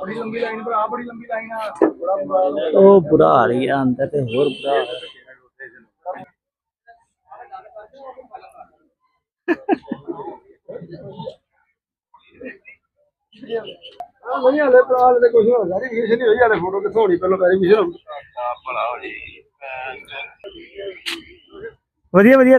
ਬੜੀ ਲੰਬੀ ਲਾਈਨ ਪਰ ਆ ਬੜੀ ਲੰਬੀ ਲਾਈਨ ਆ ਬੜਾ ਬੁਰਾ ਹਾਲ ਹੈ। ਉਹ ਬੁਰਾ ਹਾਲ ਹੀ ਆ ਅੰਦਰ ਤੇ ਹੋਰ ਬੁਰਾ ਹਾਲ ਹੈ। ਆ ਨਹੀਂ ਹਲੇ ਪ੍ਰਾਲ ਤੇ ਕੁਝ ਹੋ ਗਿਆ ਨਹੀਂ ਵਿਸ਼ਨ ਨਹੀਂ ਹੋਈ ਹਲੇ ਫੋਟੋ ਕਿੱਥੋਂ ਹੋਣੀ ਪਹਿਲਾਂ ਵੈਰੀਫਿਕੇਸ਼ਨ ਹੋਊਗੀ ਵਧੀਆ ਵਧੀਆ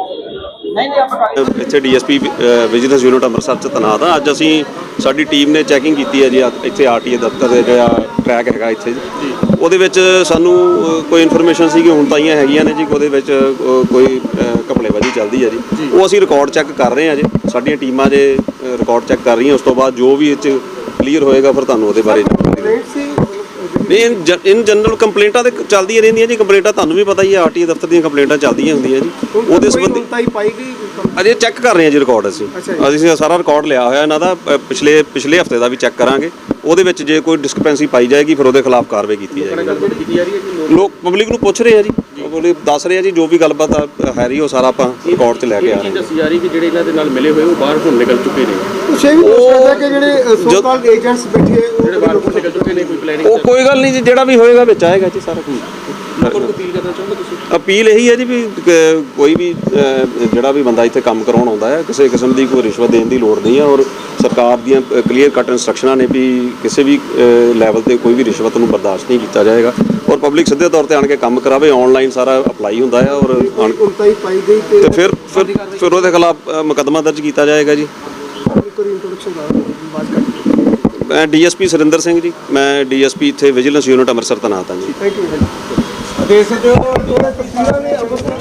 ਇੱਥੇ ਡੀਐਸਪੀ ਵਿਜੀਲੈਂਸ ਯੂਨਿਟ ਅੰਮ੍ਰਿਤਸਰ ਚ ਤੈਨਾਤ ਆ। ਅੱਜ ਅਸੀਂ ਸਾਡੀ ਟੀਮ ਨੇ ਚੈਕਿੰਗ ਕੀਤੀ ਹੈ ਜੀ ਇੱਥੇ ਆਰਟੀਏ ਦਫ਼ਤਰ ਦੇ ਜਿਹੜਾ ਟਰੈਕ ਹੈਗਾ ਇੱਥੇ। ਜੀ। ਉਹਦੇ ਵਿੱਚ ਸਾਨੂੰ ਕੋਈ ਇਨਫੋਰਮੇਸ਼ਨ ਸੀ ਕਿ ਹੁਣ ਤਾਈਆਂ ਹੈਗੀਆਂ ਨੇ ਜੀ ਉਹਦੇ ਵਿੱਚ ਕੋਈ ਕਪੜੇਬਾਜੀ ਚੱਲਦੀ ਹੈ ਜੀ। ਉਹ ਅਸੀਂ ਰਿਕਾਰਡ ਚੈੱਕ ਕਰ ਰਹੇ ਹਾਂ ਜੀ। ਸਾਡੀਆਂ ਟੀਮਾਂ ਜੇ ਰਿਕਾਰਡ ਚੈੱਕ ਕਰ ਰਹੀਆਂ ਉਸ ਤੋਂ ਬਾਅਦ ਜੋ ਵੀ ਇਹ ਚ ਕਲੀਅਰ ਹੋਏਗਾ ਫਿਰ ਤੁਹਾਨੂੰ ਉਹਦੇ ਬਾਰੇ ਜਾਣਕਾਰੀ ਦੇਵਾਂਗੇ। ਨਹੀਂ ਇਨ ਜਨਰਲ ਕੰਪਲੇਂਟਾਂ ਤੇ ਚੱਲਦੀਆਂ ਰਹਿੰਦੀਆਂ ਜੀ ਕੰਪਲੇਂਟਾਂ ਤੁਹਾਨੂੰ ਵੀ ਪਤਾ ਹੀ ਹੈ ਆਰਟੀਏ ਦਫ਼ਤਰ ਦੀਆਂ ਕੰਪਲੇਂਟਾਂ ਚੱਲਦੀਆਂ ਹੁੰਦੀਆਂ ਜੀ। ਉਹਦੇ ਸੰਬੰਧੀ ਤਾਈ ਪਾਈ ਗਈ ਅਜੇ ਚੈੱਕ ਕਰ ਰਹੇ ਹਾਂ ਜੀ ਰਿਕਾਰਡ ਅਸੀਂ। ਅਸੀਂ ਸਾਰਾ ਰਿਕਾਰਡ ਲਿਆ ਹੋਇਆ ਇਹਨਾਂ ਦਾ ਪਿਛਲੇ ਪਿਛਲੇ ਹਫ਼ਤੇ ਦਾ ਵੀ ਚੈੱਕ ਕਰਾਂਗੇ। ਉਹਦੇ ਵਿੱਚ ਜੇ ਕੋਈ ਡਿਸਕ੍ਰਿਪੈਂਸੀ ਪਾਈ ਜਾਏਗੀ ਫਿਰ ਉਹਦੇ ਖਿਲਾਫ ਕਾਰਵਾਈ ਕੀਤੀ ਜਾਏਗੀ। ਲੋਕ ਪਬਲਿਕ ਨੂੰ ਪੁੱਛ ਰਹੇ ਆ ਜੀ। ਪਬਲਿਕ ਦੱਸ ਰਹੇ ਆ ਜੀ ਜੋ ਵੀ ਗੱਲਬਾਤ ਹੈ ਰਹੀ ਉਹ ਸਾਰਾ ਆਪਾਂ ਰਿਕਾਰਡ 'ਚ ਲੈ ਕੇ ਆ ਰਹੇ ਹਾਂ। ਦੱਸੀ ਜਾ ਰਹੀ ਕਿ ਜਿਹੜੇ ਇਹਨਾਂ ਦੇ ਨਾਲ ਮਿਲੇ ਹੋਏ ਉਹ ਬਾਹਰ ਹੁਣ ਨਿਕਲ ਚੁੱਕੇ ਨੇ। ਕੁਛ ਇਹ ਵੀ ਸਕਦਾ ਕਿ ਜਿਹੜੇ ਸੋ ਕਾਲਡ ਏਜੰਟਸ ਬੈਠੇ ਉਹ ਜਿਹੜੇ ਬਾਹਰ ਹੁਣ ਨਿਕਲ ਚੁੱਕੇ ਨੇ ਪਲੈਨਿੰਗ ਉਹ ਕੋਈ ਗੱਲ ਨਹੀਂ ਜੀ ਜਿਹੜਾ ਵੀ ਹੋਏਗਾ ਵਿੱਚ ਆਏਗਾ ਜੀ ਸਾਰਾ ਕੁਝ ਲੋਕਾਂ ਨੂੰ ਅਪੀਲ ਕਰਨਾ ਚਾਹੁੰਦੇ ਤੁਸੀਂ? ਅਪੀਲ ਇਹੀ ਹੈ ਜੀ ਵੀ ਕ- ਕੋਈ ਵੀ ਜਿਹੜਾ ਵੀ ਬੰਦਾ ਇੱਥੇ ਕੰਮ ਕਰਾਉਣ ਆਉਂਦਾ ਹੈ ਕਿਸੇ ਕਿਸਮ ਦੀ ਕੋਈ ਰਿਸ਼ਵਤ ਦੇਣ ਦੀ ਲੋੜ ਨਹੀਂ ਹੈ ਔਰ ਸਰਕਾਰ ਦੀਆਂ ਕਲੀਅਰ ਕੱਟ ਇਨਸਟਰਕਸ਼ਨਾਂ ਨੇ ਵੀ ਕਿਸੇ ਵੀ ਲੈਵਲ ਤੇ ਕੋਈ ਵੀ ਰਿਸ਼ਵਤ ਨੂੰ ਬਰਦਾਸ਼ਤ ਨਹੀਂ ਕੀਤਾ ਜਾਏਗਾ। ਔਰ ਪਬਲਿਕ ਸਿੱਧੇ ਤੌਰ ਤੇ ਆਣ ਕੇ ਕੰਮ ਕਰਾਵੇ ਆਨਲਾਈਨ ਸਾਰਾ ਅਪਲਾਈ ਹੁੰਦਾ ਹੈ ਔਰ ਆਣ- ਉਲਟਾਈ ਪਾਈ ਗਈ ਤੇ ਤੇ ਫਿਰ ਫਿਰ ਫਿਰ ਉਹਦੇ ਖਿਲਾਫ ਮੁਕੱਦਮਾ ਦਰਜ ਕੀਤਾ ਜਾਏਗਾ ਜੀ। ਇੱਕ ਵਾਰੀ ਇੰਟਰੋਡਕਸ਼ਨ ਦਾ ਬਾਤ ਕਰ ਮੈਂ ਡੀਐਸਪੀ ਸੁਰਿੰਦਰ ਸਿੰਘ ਜੀ ਮੈਂ ਡੀਐਸਪੀ ਇੱਥੇ ਵਿਜੀਲੈਂਸ ਯੂਨਿਟ ਅੰਮ੍ਰਿਤਸਰ ਤੈਨਾਤ ਹਾਂ ਜੀ ਥੈਂਕ ਯੂ ਦੇਸ਼ ਦੇ ਜੋ ਤਸਵੀਰਾਂ ਨੇ ਅੰਮ੍ਰਿਤਸਰ